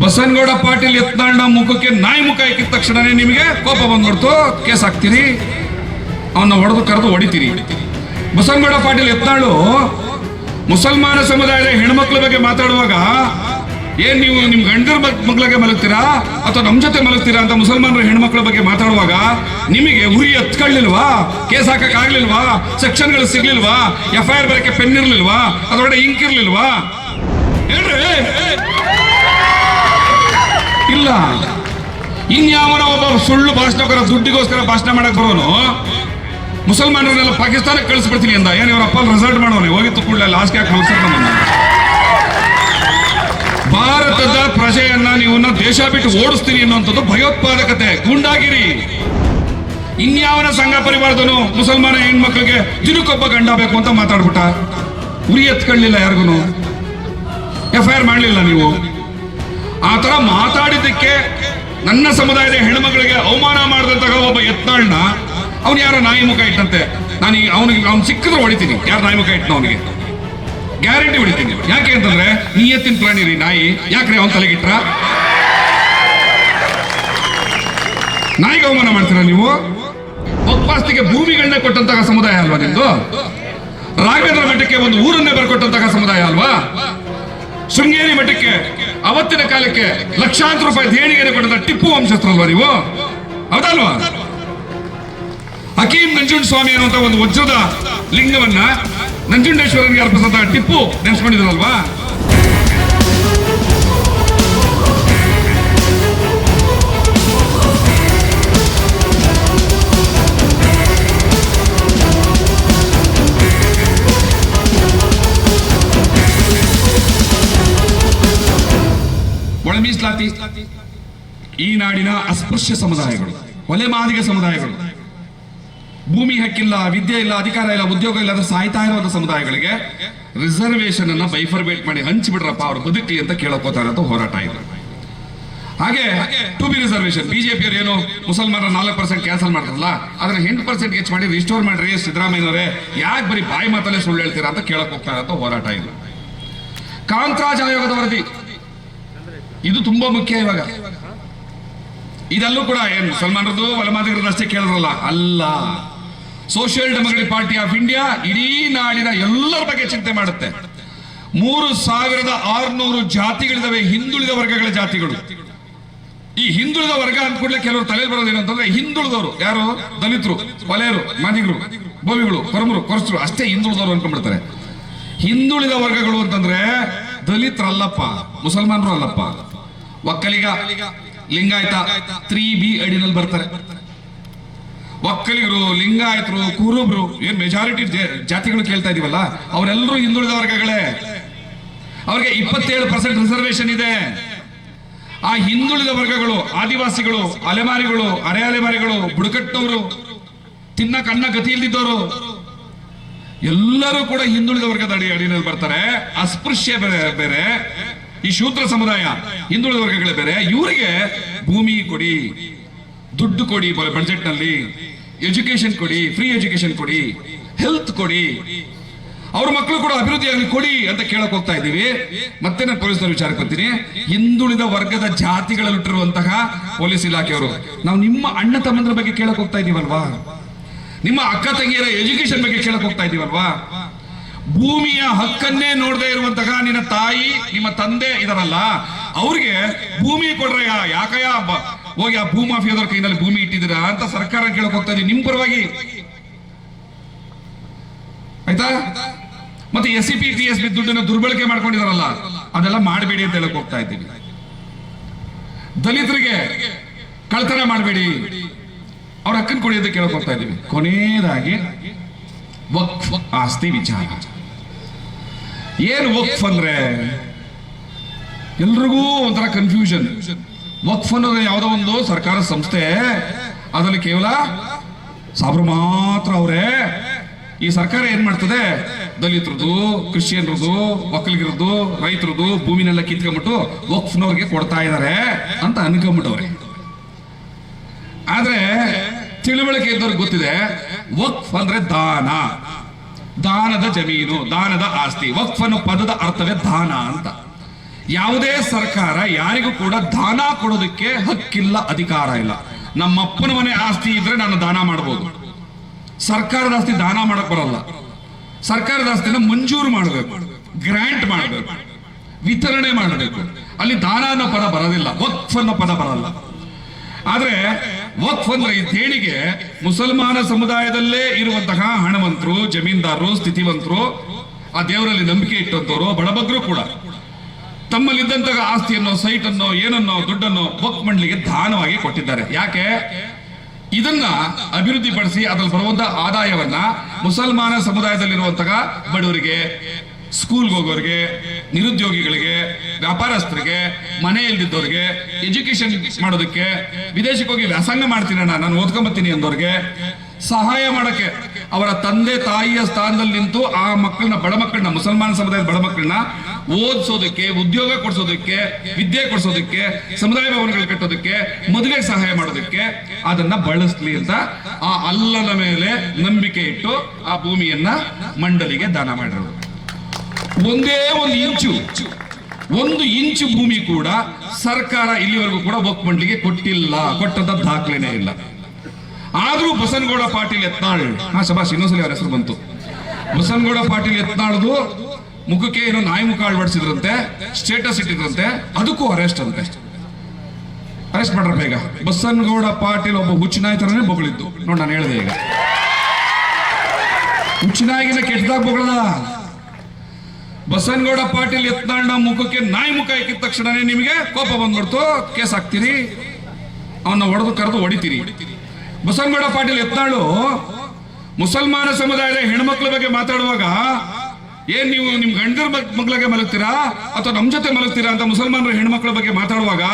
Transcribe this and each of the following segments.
ಬಸನಗೌಡ ಪಾಟೀಲ್ ಎತ್ನಾಳ್ನ ಮುಖಕ್ಕೆ ನಾಯಿ ಮುಖ ಹಾಕಿದ ತಕ್ಷಣನೇ ನಿಮಗೆ ಕೋಪ ಬಂದ್ಬಿಡ್ತು. ಕೇಸ್ ಹಾಕ್ತೀರಿ. ಅವನ್ನ ಹೊಡೆದು ಕರೆದು ಹೊಡಿತೀರಿ. ಬಸನಗೌಡ ಪಾಟೀಲ್ ಯತ್ನಾಳು, ಮುಸಲ್ಮಾನ ಸಮುದಾಯದ ಹೆಣ್ಮಕ್ಳ ಬಗ್ಗೆ ಮಾತಾಡುವಾಗ ಏನ್ ನೀವು ನಿಮ್ ಗಂಡರ ಮಗ್ಳಿಗೆ ಮಲಗ್ತೀರಾ ಅಥವಾ ನಮ್ ಜೊತೆ ಮಲಗ್ತೀರಾ ಅಂತ ಮುಸಲ್ಮಾನರ ಹೆಣ್ಮಕ್ಳ ಬಗ್ಗೆ ಮಾತಾಡುವಾಗ ನಿಮಗೆ ಉರಿ ಹತ್ಕೊಳ್ಳಿಲ್ವಾ ಕೇಸ್ ಹಾಕಕ್ ಆಗ್ಲಿಲ್ವಾ? ಸೆಕ್ಷನ್ಗಳು ಸಿಗ್ಲಿಲ್ವಾ? ಎಫ್ ಐ ಆರ್ ಬರಕ್ಕೆ ಪೆನ್ ಇರ್ಲಿಲ್ವಾ? ಅದರೊಳಗೆ ಇಂಕ್ ಇರ್ಲಿಲ್ವಾ? ಹೇಳ್ರಿ. ಇಲ್ಲ. ಇನ್ಯಾವನ ಒಬ್ಬ ಸುಳ್ಳು ಭಾಷಣಕರ ದುಡ್ಡಿಗೋಸ್ಕರ ಭಾಷಣ ಮಾಡಕ್ ಬರೋನು, ಮುಸಲ್ಮಾನರನ್ನೆಲ್ಲ ಪಾಕಿಸ್ತಾನಕ್ಕೆ ಕಳಿಸ್ಬಿಡ್ತೀನಿ ಅಂದ. ಏನ್ ಇವ್ರ ಅಪ್ಪ ರಿಸಲ್ಟ್ ಮಾಡೋನೆ? ಹೋಗಿತ್ತು ಕೂಡಲೇ ಲಾಸ್ಟ್ ಯಾಕೆ ಮಲ್ಸಕ್ ಭಾರತದ ಪ್ರಜೆಯನ್ನ ನೀವು ದೇಶ ಬಿಟ್ಟು ಓಡಿಸ್ತೀನಿ ಅನ್ನುವಂಥದ್ದು ಭಯೋತ್ಪಾದಕತೆ. ಗುಂಡಾಗಿರಿ. ಇನ್ಯಾವನ ಸಂಘ ಪರಿವಾರದನು ಮುಸಲ್ಮಾನ ಹೆಣ್ಮಕ್ಳಿಗೆ ದಿನಕ್ಕೊಬ್ಬ ಗಂಡ ಬೇಕು ಅಂತ ಮಾತಾಡ್ಬಿಟ್ಟ? ಉರಿ ಎತ್ಕೊಳ್ಳಿಲ್ಲ ಯಾರಿಗೂ ಎಫ್ ಐ ಆರ್ ಮಾಡಲಿಲ್ಲ ನೀವು? ಆ ತರ ಮಾತಾಡಿದ್ದಕ್ಕೆ ನನ್ನ ಸಮುದಾಯದ ಹೆಣ್ಮಗಳಿಗೆ ಅವಮಾನ ಮಾಡಿದಂತಹ ಒಬ್ಬ ಯತ್ನಾಳ್ನ, ಅವ್ನು ಯಾರ ನಾಯಿ ಮುಖ ಇಟ್ಟಂತೆ. ನಾನು ಅವನಿಗೆ ಅವ್ನು ಸಿಕ್ಕಿದ್ರೆ ಹೊಡಿತೀನಿ. ಯಾರು ನಾಯಿ ಮುಖ ಇಟ್ಟನ ಅವನಿಗೆ? ಗ್ಯಾರಂಟಿ ಹೊಡಿತೀನಿ ಯಾಕೆ ಅಂತಂದ್ರೆ ನಿಯತ್ತಿನ ಪ್ರಾಣಿ ರೀ, ನಾಯಿ. ಯಾಕ್ರಿ ಅವನ್ ತಲೆಗಿಟ್ರ ನಾಯಿಗೆ ಅವಮಾನ ಮಾಡ್ತೀರಾ ನೀವು? ಒಪ್ಪಾಸ್ತಿಗೆ ಭೂಮಿಗಳನ್ನೇ ಕೊಟ್ಟಂತಹ ಸಮುದಾಯ ಅಲ್ವಾ ನಿಮ್ದು? ರಾಘವೇಂದ್ರ ಮಠಕ್ಕೆ ಒಂದು ಊರನ್ನೇ ಬರ್ಕೊಟ್ಟಂತಹ ಸಮುದಾಯ ಅಲ್ವಾ? ಶೃಂಗೇರಿ ಮಠಕ್ಕೆ ಅವತ್ತಿನ ಕಾಲಕ್ಕೆ ಲಕ್ಷಾಂತರ ರೂಪಾಯಿ ದೇಣಿಗೆ ಪಡೆದ ಟಿಪ್ಪು ವಂಶಸ್ಥರಲ್ವಾ ನೀವು? ಹೌದಲ್ವಾ? ಹಕೀಂ ನಂಜುಂಡ ಸ್ವಾಮಿ ಅನ್ನುವಂತ ಒಂದು ವಜ್ರದ ಲಿಂಗವನ್ನ ನಂಜುಂಡೇಶ್ವರನಿಗೆ ಅರ್ಪಿಸಿದ ಟಿಪ್ಪು ನೆನೆಸ್ಕೊಂಡಿದ್ರಲ್ವಾ? ಮೀಸಲಾತಿ ಈ ನಾಡಿನ ಅಸ್ಪೃಶ್ಯ ಸಮುದಾಯಗಳು, ಒಲೆ ಮಾದಿಗ ಸಮುದಾಯಗಳು, ಭೂಮಿ ಹಕ್ಕಿಲ್ಲ, ವಿದ್ಯೆ ಇಲ್ಲ, ಅಧಿಕಾರ ಇಲ್ಲ, ಉದ್ಯೋಗ ಇಲ್ಲದ ಸಾಯ್ತಾ ಇರುವಂತಹ ಸಮುದಾಯಗಳಿಗೆ ರಿಸರ್ವೇಶನ್ ಅನ್ನ ಬೈಫರ್ಬೇಟ್ ಮಾಡಿ ಹಂಚಿಬಿಡ್ರಪ್ಪ, ಅವ್ರು ಬದುಕಲಿ ಅಂತ ಕೇಳಕೋತಾ ಅಂತ ಹೋರಾಟ ಇದೆ. ಹಾಗೆ ಟು ಬಿ ರಿಸರ್ವೇಶನ್ ಬಿಜೆಪಿ ಅವರು ಏನು ಮುಸಲ್ಮಾನರ ನಾಲ್ಕು ಪರ್ಸೆಂಟ್ ಕ್ಯಾನ್ಸಲ್ ಮಾಡ್ತಾರಲ್ಲ, ಅದನ್ನ ಎಂಟು ಪರ್ಸೆಂಟ್ ಹೆಚ್ಚು ಮಾಡಿ ರಿಸ್ಟೋರ್ ಮಾಡ್ರಿ ಸಿದ್ದರಾಮಯ್ಯನವರೇ, ಯಾಕೆ ಬರೀ ಬಾಯಿ ಮಾತಲ್ಲೇ ಸುಳ್ಳು ಹೇಳ್ತೀರಾ ಅಂತ ಕೇಳಕ್ ಹೋಗ್ತಾರ ಅಂತ ಹೋರಾಟ ಇದೆ. ಕಾಂತರಾಜ್ ಆಯೋಗದ ವರದಿ. ಇದು ತುಂಬಾ ಮುಖ್ಯ ಇವಾಗ. ಇದಲ್ಲೂ ಕೂಡ ಏನ್ ಒಲಮಾದಿಗರದ್ದು ಅಷ್ಟೇ ಕೇಳಿದ್ರಲ್ಲ? ಅಲ್ಲ. Social Democratic Party of India ಇಡೀ ನಾಡಿನ ಎಲ್ಲರ ಬಗ್ಗೆ ಚಿಂತೆ ಮಾಡುತ್ತೆ. ಮೂರು ಸಾವಿರದ ಆರ್ನೂರು ಜಾತಿಗಳಿದಾವೆ, ಹಿಂದುಳಿದ ವರ್ಗಗಳ ಜಾತಿಗಳು. ಈ ಹಿಂದುಳಿದ ವರ್ಗ ಅಂತ ಕೂಡಲೇ ಕೆಲವರು ತಲೆ ಬರೋದೇನು ಅಂತಂದ್ರೆ ಹಿಂದುಳಿದವರು. ಯಾರು? ದಲಿತರು ಕೊಲೆಯರು ಮಾದಿಗರು ಬೋವಿಗಳು ಕೊರಮರು ಕೊರಸರು, ಅಷ್ಟೇ ಹಿಂದುಳಿದವರು ಅನ್ಕೊಂಡ್ಬಿಡ್ತಾರೆ. ಹಿಂದುಳಿದ ವರ್ಗಗಳು ಅಂತಂದ್ರೆ ದಲಿತರಲ್ಲಪ್ಪ ಮುಸಲ್ಮಾನರು ಅಲ್ಲಪ್ಪ. ಒಕ್ಕಲಿಗ, ಲಿಂಗಾಯತ ತ್ರೀ ಬಿ ಅಡಿನಲ್ಲಿ ಬರ್ತಾರೆ. ಒಕ್ಕಲಿಗರು, ಲಿಂಗಾಯತರು, ಕುರುಬ್ರು, ಏನ್ ಮೆಜಾರಿಟಿ ಜಾತಿಗಳು ಕೇಳ್ತಾ ಇದೀವಲ್ಲ ಅವರೆಲ್ಲರೂ ಹಿಂದುಳಿದ ವರ್ಗಗಳೇ. ಅವ್ರಿಗೆ ಇಪ್ಪತ್ತೇಳು ಪರ್ಸೆಂಟ್ ರಿಸರ್ವೇಶನ್ ಇದೆ. ಆ ಹಿಂದುಳಿದ ವರ್ಗಗಳು, ಆದಿವಾಸಿಗಳು, ಅಲೆಮಾರಿಗಳು ಅರೆ ಅಲೆಮಾರಿಗಳು ಬುಡಕಟ್ಟವರು, ತಿನ್ನ ಕಣ್ಣ ಗತಿ ಇಲ್ದಿದ್ದವರು, ಎಲ್ಲರೂ ಕೂಡ ಹಿಂದುಳಿದ ವರ್ಗದ ಅಡಿ, ಅಡಿನಲ್ಲಿ ಬರ್ತಾರೆ. ಅಸ್ಪೃಶ್ಯ ಬೇರೆ ಬೇರೆ. ಈ ಶೂದ್ರ ಸಮುದಾಯ, ಹಿಂದುಳಿದ ವರ್ಗಗಳ ಬೇರೆ, ಇವರಿಗೆ ಭೂಮಿ ಕೊಡಿ, ದುಡ್ಡು ಕೊಡಿ ಬಜೆಟ್ನಲ್ಲಿ ಎಜುಕೇಶನ್ ಕೊಡಿ ಫ್ರೀ ಎಜುಕೇಶನ್ ಕೊಡಿ ಹೆಲ್ತ್ ಕೊಡಿ. ಅವ್ರ ಮಕ್ಕಳು ಕೂಡ ಅಭಿವೃದ್ಧಿ ಆಗಲಿ ಕೊಡಿ ಅಂತ ಕೇಳಕ್ ಹೋಗ್ತಾ ಇದ್ದೀವಿ. ಮತ್ತೆ ನಾನು ಪೊಲೀಸ್ ವಿಚಾರಕ್ಕೆ ಬರ್ತೀನಿ ಹಿಂದುಳಿದ ವರ್ಗದ ಜಾತಿಗಳಲ್ಲಿಟ್ಟಿರುವಂತಹ ಪೊಲೀಸ್ ಇಲಾಖೆಯವರು, ನಾವು ನಿಮ್ಮ ಅಣ್ಣ ತಮ್ಮಂದ್ರ ಬಗ್ಗೆ ಕೇಳಕ್ ಹೋಗ್ತಾ ಇದೀವಲ್ವಾ? ನಿಮ್ಮ ಅಕ್ಕ ತಂಗಿಯರ ಎಜುಕೇಶನ್ ಬಗ್ಗೆ ಕೇಳಕ್ ಹೋಗ್ತಾ ಇದೀವಲ್ವಾ? ಭೂಮಿಯ ಹಕ್ಕನ್ನೇ ನೋಡದೆ ಇರುವಂತಹ ನಿನ್ನ ತಾಯಿ, ನಿಮ್ಮ ತಂದೆ ಇದರಲ್ಲ. ಅವ್ರಿಗೆ ಭೂಮಿ ಕೊಡ್ರಯ್ಯ ಯಾಕಯ್ಯ ಹೋಗಿ ಆ ಭೂಮಾಫಿಯಾದವ್ರ ಕೈನಲ್ಲಿ ಭೂಮಿ ಇಟ್ಟಿದ್ದೀರಾ ಅಂತ ಸರ್ಕಾರ ಕೇಳಕ್ ಹೋಗ್ತಾ ಇದೀವಿ ನಿಮ್ ಪರವಾಗಿ. ಆಯ್ತಾ? ಮತ್ತೆ S C P T S B ದುಡ್ಡನ್ನ ದುರ್ಬಳಕೆ ಮಾಡ್ಕೊಂಡಿದಾರಲ್ಲ, ಅದೆಲ್ಲ ಮಾಡಬೇಡಿ ಅಂತ ಹೇಳಕ್ ಹೋಗ್ತಾ ಇದ್ದೀನಿ ದಲಿತರಿಗೆ ಕಳ್ತನ ಮಾಡಬೇಡಿ. ಅವ್ರ ಹಕ್ಕನ್ ಕೊಡಿ ಅಂತ ಕೇಳಕ್ ಹೋಗ್ತಾ ಇದ್ದೀವಿ. ಕೊನೆಯದಾಗಿ ವಕ್ಫ್ ಆಸ್ತಿ ವಿಚಾರ. ಏನು ವಕ್ಫ್ ಅಂದ್ರೆ? ಎಲ್ರಿಗೂ ಒಂಥರ ಕನ್ಫ್ಯೂಷನ್ ವಕ್ಫ್ ಅನ್ನೋದು ಯಾವುದೋ ಒಂದು ಸರ್ಕಾರ ಸಂಸ್ಥೆ, ಅದರಲ್ಲಿ ಕೇವಲ ಸಾಬ್ರು ಮಾತ್ರ ಅವರೇ. ಈ ಸರ್ಕಾರ ಏನ್ ಮಾಡ್ತದೆ? ದಲಿತರದು ಕ್ರಿಶ್ಚಿಯನ್ರದ್ದು ಒಕ್ಕಲಿಗರದ್ದು, ರೈತರದು ಭೂಮಿನೆಲ್ಲ ಕಿತ್ಕೊಂಡ್ಬಿಟ್ಟು ವಕ್ಫ್ನವ್ರಿಗೆ ಕೊಡ್ತಾ ಇದ್ದಾರೆ ಅಂತ ಅನ್ಕೊಂಡ್ಬಿಟ್ಟವ್ರೆ ಆದ್ರೆ ತಿಳುವಳಿಕೆ ಇದ್ದವ್ರಿಗೆ ಗೊತ್ತಿದೆ, ವಕ್ಫ್ ಅಂದ್ರೆ ದಾನ. ದಾನದ ಜಮೀನು, ದಾನದ ಆಸ್ತಿ ವಕ್ಫ್ ಅನ್ನೋ ಪದದ ಅರ್ಥವೇ ದಾನ ಅಂತ. ಯಾವುದೇ ಸರ್ಕಾರ ಯಾರಿಗೂ ಕೂಡ ದಾನ ಕೊಡೋದಕ್ಕೆ ಹಕ್ಕಿಲ್ಲ, ಅಧಿಕಾರ ಇಲ್ಲ. ನಮ್ಮ ಅಪ್ಪನ ಮನೆ ಆಸ್ತಿ ಇದ್ರೆ ನಾನು ದಾನ ಮಾಡಬಹುದು ಸರ್ಕಾರದ ಆಸ್ತಿ ದಾನ ಮಾಡಕ್ ಬರಲ್ಲ. ಸರ್ಕಾರದ ಆಸ್ತಿನ ಮಂಜೂರು ಮಾಡಬೇಕು ಗ್ರಾಂಟ್ ಮಾಡಬೇಕು, ವಿತರಣೆ ಮಾಡಬೇಕು. ಅಲ್ಲಿ ದಾನ ಅನ್ನೋ ಪದ ಬರೋದಿಲ್ಲ, ವಕ್ಫ್ ಅನ್ನೋ ಪದ ಬರಲ್ಲ. ಆದ್ರೆ ವಕ್ಫ್ ಅಂದ್ರೆ ಈ ದೇಣಿಗೆ ಮುಸಲ್ಮಾನ ಸಮುದಾಯದಲ್ಲೇ ಇರುವಂತಹ ಹಣವಂತರು, ಜಮೀನ್ದಾರರು, ಸ್ಥಿತಿವಂತರು, ಆ ದೇವರಲ್ಲಿ ನಂಬಿಕೆ ಇಟ್ಟಂತವರು ಬಡಬಗ್ರು ಕೂಡ. ತಮ್ಮಲ್ಲಿದ್ದಂತಹ ಆಸ್ತಿಯನ್ನು ಸೈಟ್ ಅನ್ನು ಏನನ್ನೋ, ದುಡ್ಡನ್ನು ವಕ್ಫ್ ಮಂಡಳಿಗೆ ದಾನವಾಗಿ ಕೊಟ್ಟಿದ್ದಾರೆ. ಯಾಕೆ? ಇದನ್ನ ಅಭಿವೃದ್ಧಿಪಡಿಸಿ ಅದ್ರಲ್ಲಿ ಬರುವಂತಹ ಆದಾಯವನ್ನ ಮುಸಲ್ಮಾನ ಸಮುದಾಯದಲ್ಲಿರುವಂತಹ ಬಡವರಿಗೆ ಸ್ಕೂಲ್ಗೆ ಹೋಗೋರಿಗೆ, ನಿರುದ್ಯೋಗಿಗಳಿಗೆ, ವ್ಯಾಪಾರಸ್ಥರಿಗೆ ಮನೆ ಇಲ್ದಿದ್ದವ್ರಿಗೆ ಎಜುಕೇಶನ್ ಮಾಡೋದಕ್ಕೆ, ವಿದೇಶಕ್ಕೆ ಹೋಗಿ ವ್ಯಾಸಂಗ ಮಾಡ್ತೀನಣ್ಣ ನಾನು ಓದ್ಕೊಂಬತ್ತೀನಿ ಅಂದವ್ರಿಗೆ ಸಹಾಯ ಮಾಡಕ್ಕೆ. ಅವರ ತಂದೆ, ತಾಯಿಯ ಸ್ಥಾನದಲ್ಲಿ ನಿಂತು ಆ ಮಕ್ಕಳನ್ನ, ಬಡ ಮಕ್ಕಳನ್ನ, ಮುಸಲ್ಮಾನ ಸಮುದಾಯದ ಬಡ ಮಕ್ಕಳನ್ನ ಓದಿಸೋದಕ್ಕೆ, ಉದ್ಯೋಗ ಕೊಡಿಸೋದಕ್ಕೆ, ವಿದ್ಯೆ ಕೊಡಿಸೋದಕ್ಕೆ, ಸಮುದಾಯ ಭವನಗಳು ಕಟ್ಟೋದಕ್ಕೆ ಮದುವೆ ಸಹಾಯ ಮಾಡೋದಕ್ಕೆ ಅದನ್ನ ಬಳಸ್ಲಿ ಅಂತ ಆ ಅಲ್ಲನ ಮೇಲೆ ನಂಬಿಕೆ ಇಟ್ಟು ಆ ಭೂಮಿಯನ್ನ ಮಂಡಲಿಗೆ ದಾನ ಮಾಡಿರೋದು ಒಂದೇ ಒಂದು ಇಂಚು. ಒಂದು ಇಂಚು ಭೂಮಿ ಕೂಡ ಸರ್ಕಾರ ಇಲ್ಲಿವರೆಗೂ ಕೂಡ ವಕ್ ಮಂಡಳಿಗೆ ಕೊಟ್ಟಿಲ್ಲ. ಕೊಟ್ಟಂತ ದಾಖಲೆನೇ ಇಲ್ಲ. ಆದರೂ ಬಸನಗೌಡ ಪಾಟೀಲ್ ಎತ್ನಾಳ್ ಹಾ ಶಬಾಷ್ ಇನ್ನೊಂದ್ಸಲಿ ಅವ್ರ ಹೆಸರು ಬಂತು. ಬಸನಗೌಡ ಪಾಟೀಲ್ ಎತ್ನಾಳ್ದು ಮುಖಕ್ಕೆ ಏನೋ ನಾಯಿ ಮುಖ ಅಳವಡಿಸಿದ್ರಂತೆ ಸ್ಟೇಟಸ್ ಇಟ್ಟಿದ್ರಂತೆ, ಅದಕ್ಕೂ ಅರೆಸ್ಟ್ ಅಂತೆ. ಅರೆಸ್ಟ್ ಮಾಡ್ರ ಬೇಗ. ಬಸನಗೌಡ ಪಾಟೀಲ್ ಒಬ್ಬ ಹುಚ್ಚನಾಯಿ ತರನೇ ಬೊಗಳಿದ್ದು. ನೋಡಿ ನಾನು ಹೇಳಿದೆ ಈಗ. ಹುಚ್ಚನಾಯಿಗಿನ ಕೆಟ್ಟದಾಗ ಬೊಗಳದ ಬಸನಗೌಡ ಪಾಟೀಲ್ ಎತ್ನಾಳ್ನ ಮುಖಕ್ಕೆ ನಾಯಿ ಮುಖ ಹಾಕಿದ ತಕ್ಷಣನೇ ನಿಮಗೆ ಕೋಪ ಬಂದ್ಬಿಡ್ತು. ಕೇಸ್ ಹಾಕ್ತೀರಿ. ಅವನ್ನ ಹೊಡೆದು ಕರೆದು ಹೊಡಿತೀರಿ. ಬಸನಗೌಡ ಪಾಟೀಲ್ ಯತ್ನಾಳು, ಮುಸಲ್ಮಾನ ಸಮುದಾಯದ ಹೆಣ್ಮಕ್ಳ ಬಗ್ಗೆ ಮಾತಾಡುವಾಗ ಏನ್ ನೀವು ನಿಮ್ ಗಂಡರ ಮಗ್ಳಿಗೆ ಮಲಗ್ತೀರಾ ಅಥವಾ ನಮ್ ಜೊತೆ ಮಲಗ್ತೀರಾ ಅಂತ ಮುಸಲ್ಮಾನರ ಹೆಣ್ಮಕ್ಳ ಬಗ್ಗೆ ಮಾತಾಡುವಾಗ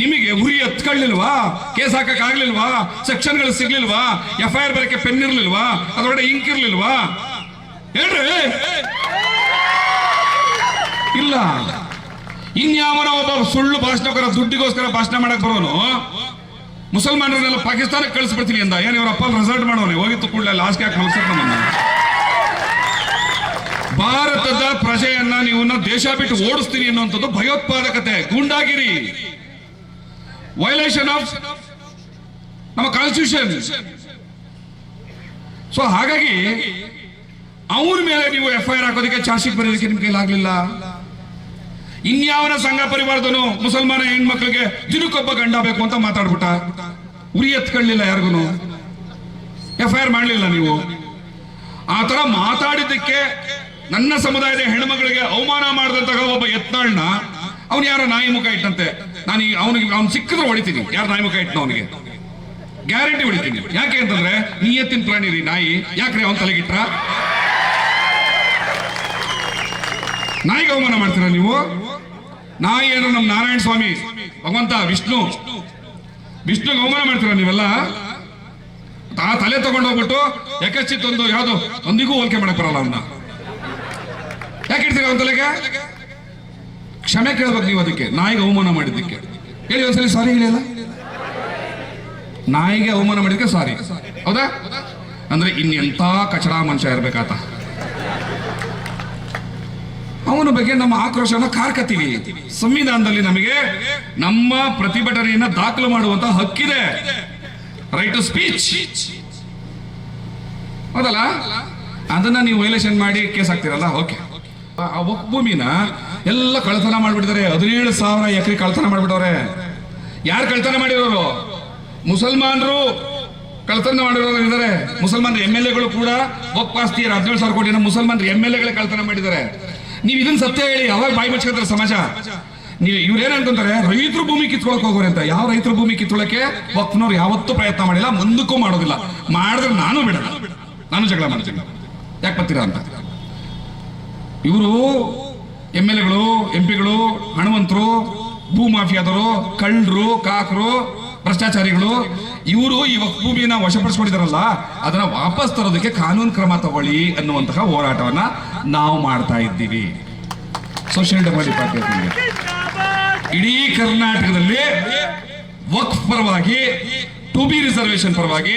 ನಿಮಗೆ ಉರಿ ಹತ್ಕೊಳ್ಳಿಲ್ವಾ ಕೇಸ್ ಹಾಕಕ್ ಆಗ್ಲಿಲ್ವಾ? ಸೆಕ್ಷನ್ಗಳು ಸಿಗ್ಲಿಲ್ವಾ? ಎಫ್ ಐ ಆರ್ ಬರಕ್ಕೆ ಪೆನ್ ಇರ್ಲಿಲ್ವಾ? ಅದರೊಳಗೆ ಇಂಕ್ ಇರ್ಲಿಲ್ವಾ? ಹೇಳ್ರಿ. ಇಲ್ಲ. ಇನ್ಯಾವನ ಒಬ್ಬ ಸುಳ್ಳು ಭಾಷಣಕರ ದುಡ್ಡಿಗೋಸ್ಕರ ಭಾಷಣ ಮಾಡಕ್ ಬರೋನು, ಮುಸಲ್ಮಾನರನ್ನೆಲ್ಲ ಪಾಕಿಸ್ತಾನಕ್ಕೆ ಕಳಿಸ್ಬಿಡ್ತೀನಿ ಅಂದ. ಏನ್ ಇವ್ರ ಅಪ್ಪ ರೆಸಾರ್ಟ್ ಮಾಡೋನೆ? ಹೋಗಿತ್ತು ಕೂಡಲೇ ಲಾಸ್ಟ್ ಯಾಕೆ ಭಾರತದ ಪ್ರಜೆಯನ್ನ ನೀವು ದೇಶ ಬಿಟ್ಟು ಓಡಿಸ್ತೀನಿ ಅನ್ನುವಂಥದ್ದು ಭಯೋತ್ಪಾದಕತೆ. ಗುಂಡಾಗಿರಿ. ವೈಲೇಷನ್ ಆಫ್ ನಮ್ಮ ಕಾನ್ಸ್ಟಿಟ್ಯೂಷನ್ ಸೊ ಹಾಗಾಗಿ ಅವ್ರ ಮೇಲೆ ನೀವು ಎಫ್ ಐ ಆರ್ ಹಾಕೋದಕ್ಕೆ ಚಾರ್ಜ್ ಶೀಟ್ ಬರೋದಕ್ಕೆ ನಿಮ್ಗೆ ಕೈಲಾಗ್ಲಿಲ್ಲ. ಇನ್ಯಾವನ ಸಂಘ ಪರಿವಾರದನು ಮುಸಲ್ಮಾನ ಹೆಣ್ಮಕ್ಳಿಗೆ ದಿನಕ್ಕೊಬ್ಬ ಗಂಡ ಬೇಕು ಅಂತ ಮಾತಾಡ್ಬಿಟ್ಟ. ಉರಿ ಎತ್ಕೊಳ್ಳಿಲ್ಲ ಯಾರಿಗೂ ಎಫ್ ಐ ಆರ್ ಮಾಡಲಿಲ್ಲ ನೀವು. ಆ ತರ ಮಾತಾಡಿದ್ದಕ್ಕೆ ನನ್ನ ಸಮುದಾಯದ ಹೆಣ್ಮಗಳಿಗೆ ಅವಮಾನ ಮಾಡಿದಂತಹ ಒಬ್ಬ ಯತ್ನಾಳ್ನ ಅವನು ಯಾರೋ ನಾಯಿ ಮುಖ ಇಟ್ಟಂತೆ. ನಾನು ಅವನಿಗೆ, ಅವ್ನು ಸಿಕ್ಕಿದ್ರೆ ಹೊಡಿತೀನಿ. ಯಾರು ನಾಯಿ ಮುಖ ಇಟ್ಟನ ಅವನಿಗೆ? ಗ್ಯಾರಂಟಿ ಹೊಡಿತೀನಿ. ಯಾಕೆ ಅಂತಂದ್ರೆ ಎತ್ತಿನ ಪ್ರಾಣಿ ರೀ, ನಾಯಿ. ಯಾಕ್ರಿ ಅವನ್ ತಲೆಗಿಟ್ರ ನಾಯಿಗೆ ಅವಮಾನ ಮಾಡ್ತೀರಾ ನೀವು? ನಾಯಿ ಏನು ನಮ್ಮ ನಾರಾಯಣ ಸ್ವಾಮಿ, ಭಗವಂತ, ವಿಷ್ಣು. ವಿಷ್ಣುಗೆ ಅವಮಾನ ಮಾಡ್ತೀರ ನೀವೆಲ್ಲ? ಆ ತಲೆ ತಗೊಂಡು ಹೋಗ್ಬಿಟ್ಟು ಯಾಕಚ್ಚಿತ್ ಒಂದು ಯಾವ್ದು, ಒಂದಿಗೂ ಹೋಲಿಕೆ ಮಾಡಕ್ ಬರಲ್ಲ ಅವನ್ನ ಯಾಕೆ ಇಡ್ತೀರಾ ಅವನ ತಲೆಗೆ? ಕ್ಷಮೆ ಕೇಳ್ಬೇಕು ನೀವು ಅದಕ್ಕೆ, ನಾಯಿಗೆ ಅವಮಾನ ಮಾಡಿದ್ದಕ್ಕೆ. ಹೇಳಿ ಒಂದ್ಸಲಿ ಸಾರಿ ಹೇಳಿಲ್ಲ ನಾಯಿಗೆ ಅವಮಾನ ಮಾಡಿದ್ದಕ್ಕೆ ಸಾರಿ ಹೌದಾ? ಅಂದ್ರೆ ಇನ್ನೆಂತ ಕಚಡಾ ಮನುಷ್ಯ ಇರ್ಬೇಕಾತ. ಅವನ ಬಗ್ಗೆ ನಮ್ಮ ಆಕ್ರೋಶನ ಕಾರ್ಕತ್ತೀವಿ. ಸಂವಿಧಾನದಲ್ಲಿ ನಮಗೆ ನಮ್ಮ ಪ್ರತಿಭಟನೆಯನ್ನ ದಾಖಲು ಮಾಡುವಂತ ಹಕ್ಕಿದೆ. ರೈಟ್ ಟು ಸ್ಪೀಚ್ ಹೌದಲ್ಲ? ಅದನ್ನ ನೀವು ವೈಲೇಷನ್ ಮಾಡಿ ಕೇಸ್ ಹಾಕ್ತಿರಲ್ಲ? ಓಕೆ ಆ ಭೂಮಿನ ಎಲ್ಲ ಕಳ್ತನ ಮಾಡ್ಬಿಟ್ಟಿದ್ದಾರೆ. ಹದಿನೇಳು ಸಾವಿರ ಎಕರೆ ಕಳ್ತನ ಮಾಡ್ಬಿಟ್ಟವ್ರೆ. ಯಾರು ಕಳ್ತನ ಮಾಡಿರೋರು? ಮುಸಲ್ಮಾನರು ಕಳ್ತನ ಮಾಡಿರೋರು ಇದ್ದಾರೆ. ಮುಸಲ್ಮಾನ ಎಂ ಎಲ್ ಎಗಳು ಕೂಡ ಒಪ್ಪಾಸ್ತಿ ಹದಿನೇಳು ಸಾವಿರ ಕೋಟಿನ ಮುಸಲ್ಮಾನರು ಎಂ ಎಲ್ ಎಗಳೇ ಕಳ್ತನ ಮಾಡಿದ್ದಾರೆ. ನೀವು ಇದನ್ನ ಸತ್ಯ ಹೇಳಿ ಯಾವಾಗ ಬಾಯಿ ಮುಚ್ಕೊತಾರೆ ಸಮಾಜ. ನೀವು ಇವ್ರೇನ್ ಅನ್ಕೊಂತಾರೆ, ರೈತರು ಭೂಮಿ ಕಿತ್ಕೊಳಕ್ ಹೋಗೋರೆ ಅಂತ. ಯಾವ ರೈತರ ಭೂಮಿ ಕಿತ್ಕೊಳಕ್ಕೆ ವಕ್ಫ್ನವ್ರು ಯಾವತ್ತೂ ಪ್ರಯತ್ನ ಮಾಡಿಲ್ಲ, ಮುಂದಕ್ಕೂ ಮಾಡೋದಿಲ್ಲ. ಮಾಡಿದ್ರೆ ನಾನು ಬಿಡಲ್ಲ. ನಾನು ಜಗಳ ಮಾಡ್ತೀನಿ ಯಾಕೆ ಬರ್ತೀರಾ ಅಂತ? ಇವರು ಎಂ ಎಲ್ ಎಗಳು, ಎಂ ಪಿಗಳು, ಹಣವಂತರು, ಭೂ ಮಾಫಿಯಾದವರು, ಕಳ್ಳರು, ಕಾಕರು ಭ್ರಷ್ಟಾಚಾರಿಗಳು, ಇವರು ಈ ಭೂಮಿಯನ್ನ ವಶಪಡಿಸ್ಕೊಂಡಿದಾರಲ್ಲ ಅದನ್ನ ವಾಪಸ್ ತರೋದಕ್ಕೆ ಕಾನೂನು ಕ್ರಮ ತಗೊಳ್ಳಿ ಅನ್ನುವಂತಹ ಹೋರಾಟವನ್ನ ನಾವು ಮಾಡ್ತಾ ಇದ್ದೀವಿ. ಸೋಷಿಯಲ್ ಡೆಮೋಕ್ರೆಟಿಕ್ ಇಡೀ ಕರ್ನಾಟಕದಲ್ಲಿ ವಕ್ಫ್ ಪರವಾಗಿ ಟು ಬಿ ರಿಸರ್ವೇಶನ್ ಪರವಾಗಿ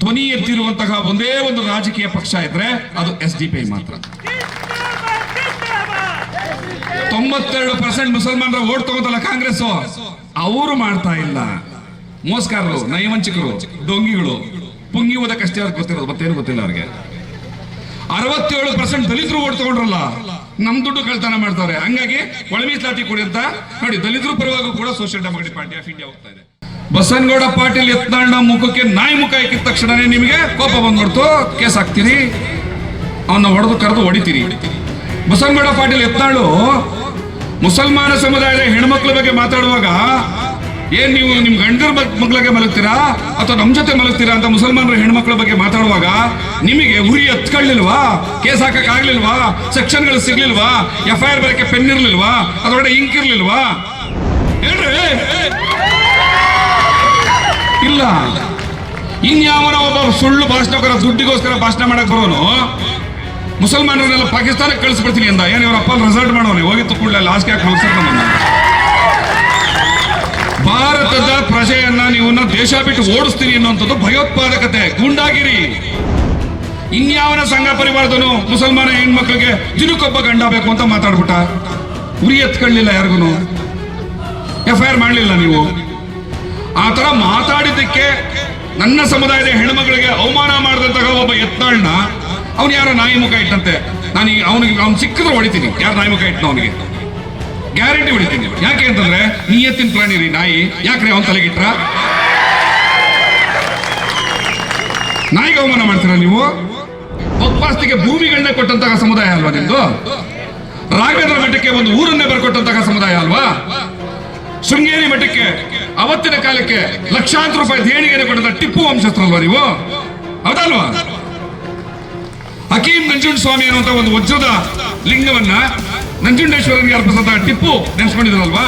ಧ್ವನಿ ಎತ್ತಿರುವಂತಹ ಒಂದೇ ಒಂದು ರಾಜಕೀಯ ಪಕ್ಷ ಇದ್ರೆ ಅದು ಎಸ್ ಡಿ ಪಿ ಮಾತ್ರ. ತೊಂಬತ್ತೆರಡು ಪರ್ಸೆಂಟ್ ಮುಸಲ್ಮಾನರ ಓಟ್ ತಗೋತಲ್ಲ ಕಾಂಗ್ರೆಸ್ ಅವರು ಮಾಡ್ತಾ ಇಲ್ಲ. ಮೋಸ್ಕಾರರು, ನಯವಂಚಕರು, ಡೊಂಗಿಗಳು, ಪುಂಗಿ ಅವ್ರಿಗೆ ಗೊತ್ತಿರೋದು, ಮತ್ತೇನು ಗೊತ್ತಿಲ್ಲ ಅವ್ರಿಗೆ. ಅರವತ್ತೇಳು ಪರ್ಸೆಂಟ್ ದಲಿತರು ಓಟ್ ತಗೊಂಡ್ರಲ್ಲ, ನಮ್ ದುಡ್ಡು ಕಳ್ತನ ಮಾಡ್ತಾರೆ. ಹಂಗಾಗಿ ಒಳ ಮೀಸಲಾತಿ ಕೊಡಿ ಅಂತ ನೋಡಿ, ದಲಿತರು ಪರವಾಗಿ ಕೂಡ social democratic party of India ಹೋಗ್ತಾ ಇದೆ. ಬಸವನಗೌಡ ಪಾಟೀಲ್ ಎತ್ನಾಳ್ನ ಮುಖಕ್ಕೆ ನಾಯಿ ಮುಖ ಹಾಕಿದ ತಕ್ಷಣನೇ ನಿಮಗೆ ಕೋಪ ಬಂದ್ಬಿಡ್ತು. ಕೇಸ್ ಹಾಕ್ತೀರಿ. ಅವನ್ನ ಹೊಡೆದು ಕರೆದು ಹೊಡಿತೀರಿ. ಬಸವನಗೌಡ ಪಾಟೀಲ್ ಎತ್ನಾಳು ಮುಸಲ್ಮಾನ ಸಮುದಾಯದ ಹೆಣ್ಮಕ್ಳ ಬಗ್ಗೆ ಮಾತಾಡುವಾಗ ಏನ್ ನೀವು ನಿಮ್ ಗಂಡರ ಮಗ್ಳಿಗೆ ಮಲಗ್ತೀರಾ? ಅಥವಾ ನಮ್ ಜೊತೆ ಮಲಗ್ತೀರಾ ಅಂತ ಮುಸಲ್ಮಾನರ ಹೆಣ್ಮಕ್ಳ ಬಗ್ಗೆ ಮಾತಾಡುವಾಗ ನಿಮಗೆ ಉರಿ ಹತ್ಕೊಳ್ಳಿಲ್ವಾ ಕೇಸ್ ಹಾಕಕ್ ಆಗ್ಲಿಲ್ವಾ? ಸೆಕ್ಷನ್ಗಳು ಸಿಗ್ಲಿಲ್ವಾ? ಎಫ್ ಐ ಆರ್ ಬರಕ್ಕೆ ಪೆನ್ ಇರ್ಲಿಲ್ವಾ? ಅದರೊಳಗೆ ಇಂಕ್ ಇರ್ಲಿಲ್ವಾ? ಹೇಳ್ರಿ. ಇಲ್ಲ. ಇನ್ಯಾವನ ಒಬ್ಬ ಸುಳ್ಳು ಭಾಷಣಕರ ದುಡ್ಡಿಗೋಸ್ಕರ ಭಾಷಣ ಮಾಡಕ್ ಬರೋನು, ಮುಸಲ್ಮಾನರನ್ನೆಲ್ಲ ಪಾಕಿಸ್ತಾನಕ್ಕೆ ಕಳಿಸ್ಬಿಡ್ತೀನಿ ಅಂದ. ಏನ್ ಇವರಪ್ಪ ರಿಸಲ್ಟ್ ಮಾಡೋನೆ? ಹೋಗಿತ್ತು ಕೂಡಲೇ ಯಾಕೆ ಕಳ್ಸಿರ್ ನಮ್ಮನ್ನ ಭಾರತದ ಪ್ರಜೆಯನ್ನ ನೀವನ್ನ ದೇಶ ಬಿಟ್ಟು ಓಡಿಸ್ತೀನಿ ಅನ್ನುವಂಥದ್ದು ಭಯೋತ್ಪಾದಕತೆ. ಗುಂಡಾಗಿರಿ. ಇನ್ಯಾವನ ಸಂಘ ಪರಿವಾರದನು ಮುಸಲ್ಮಾನ ಹೆಣ್ಮಕ್ಳಿಗೆ ದಿನಕ್ಕೊಬ್ಬ ಗಂಡ ಬೇಕು ಅಂತ ಮಾತಾಡ್ಬಿಟ್ಟ? ಉರಿ ಎತ್ಕೊಳ್ಳಿಲ್ಲ ಯಾರಿಗೂ ಎಫ್ ಮಾಡಲಿಲ್ಲ ನೀವು? ಆ ಥರ ಮಾತಾಡಿದ್ದಕ್ಕೆ ನನ್ನ ಸಮುದಾಯದ ಹೆಣ್ಮಗಳಿಗೆ ಅವಮಾನ ಮಾಡಿದಂತಹ ಒಬ್ಬ ಎತ್ತಾಳ್ನ ಅವನು ಯಾರೋ ನಾಯಿ ಮುಖ ಇಟ್ಟಂತೆ. ನಾನು ಅವನಿಗೆ, ಅವ್ನು ಸಿಕ್ಕಿದ್ರೆ ಹೊಡಿತೀನಿ. ಯಾರು ನಾಯಿ ಮುಖ ಇಟ್ಟನ ಅವನಿಗೆ? ಗ್ಯಾರಂಟಿ ಹೊಡಿತೀನಿ ಯಾಕೆ ಅಂತಂದ್ರೆ ನಿಯತ್ತಿನ ಪ್ರಾಣಿ ರೀ ನಾಯಿ. ಯಾಕ್ರಿ ಅವನ್ ತಲೆಗಿಟ್ರ ನಾಯಿಗೆ ಅವಮಾನ ಮಾಡ್ತೀರಾ ನೀವು? ಒಪ್ಪಾಸ್ತಿಗೆ ಭೂಮಿಗಳನ್ನೇ ಕೊಟ್ಟಂತಹ ಸಮುದಾಯ ಅಲ್ವಾ ನಿಮ್ದು? ರಾಘವೇಂದ್ರ ಮಠಕ್ಕೆ ಒಂದು ಊರನ್ನೇ ಬರ್ಕೊಟ್ಟಂತಹ ಸಮುದಾಯ ಅಲ್ವಾ? ಶೃಂಗೇರಿ ಮಠಕ್ಕೆ ಅವತ್ತಿನ ಕಾಲಕ್ಕೆ ಲಕ್ಷಾಂತರ ರೂಪಾಯಿ ದೇಣಿಗೆನೆ ಕೊಟ್ಟಂತ ಟಿಪ್ಪು ವಂಶಸ್ಥರಲ್ವಾ ನೀವು? ಹೌದಲ್ವಾ ಹಕೀಂ ನಂಜುಂಡ ಸ್ವಾಮಿ ಅನ್ನುವಂತ ಒಂದು ವಜ್ರದ ಲಿಂಗವನ್ನ ನಂಜುಂಡೇಶ್ವರನಿಗೆ ಅರ್ಪಿಸಿದ ಟಿಪ್ಪು ನೆನೆಸ್ಕೊಂಡಿದ್ರಲ್ವಾ?